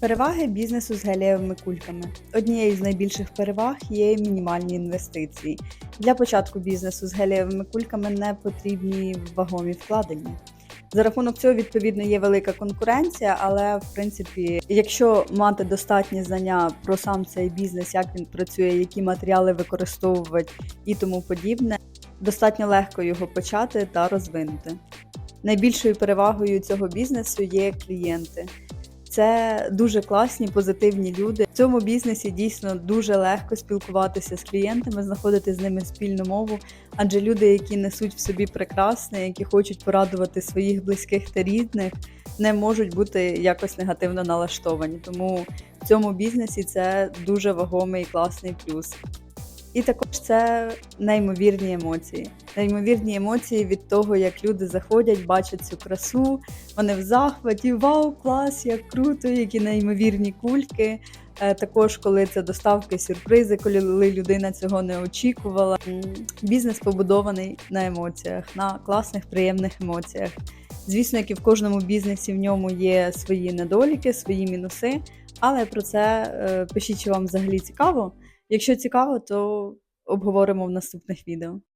Переваги бізнесу з гелієвими кульками. Однією з найбільших переваг є мінімальні інвестиції. Для початку бізнесу з гелієвими кульками не потрібні вагомі вкладення. За рахунок цього, відповідно, є велика конкуренція, але в принципі, якщо мати достатні знання про сам цей бізнес, як він працює, які матеріали використовувати і тому подібне, достатньо легко його почати та розвинути. Найбільшою перевагою цього бізнесу є клієнти. Це дуже класні, позитивні люди. В цьому бізнесі дійсно дуже легко спілкуватися з клієнтами, знаходити з ними спільну мову. Адже люди, які несуть в собі прекрасне, які хочуть порадувати своїх близьких та рідних, не можуть бути якось негативно налаштовані. Тому в цьому бізнесі це дуже вагомий і класний плюс. І також це неймовірні емоції. Неймовірні емоції від того, як люди заходять, бачать цю красу, вони в захваті, вау, клас, як круто, які неймовірні кульки. Е, Також, коли це доставки, сюрпризи, коли людина цього не очікувала. Бізнес побудований на емоціях, на класних, приємних емоціях. Звісно, як і в кожному бізнесі в ньому є свої недоліки, свої мінуси, але про це е, пишіть, чи вам взагалі цікаво. Якщо цікаво, то обговоримо в наступних відео.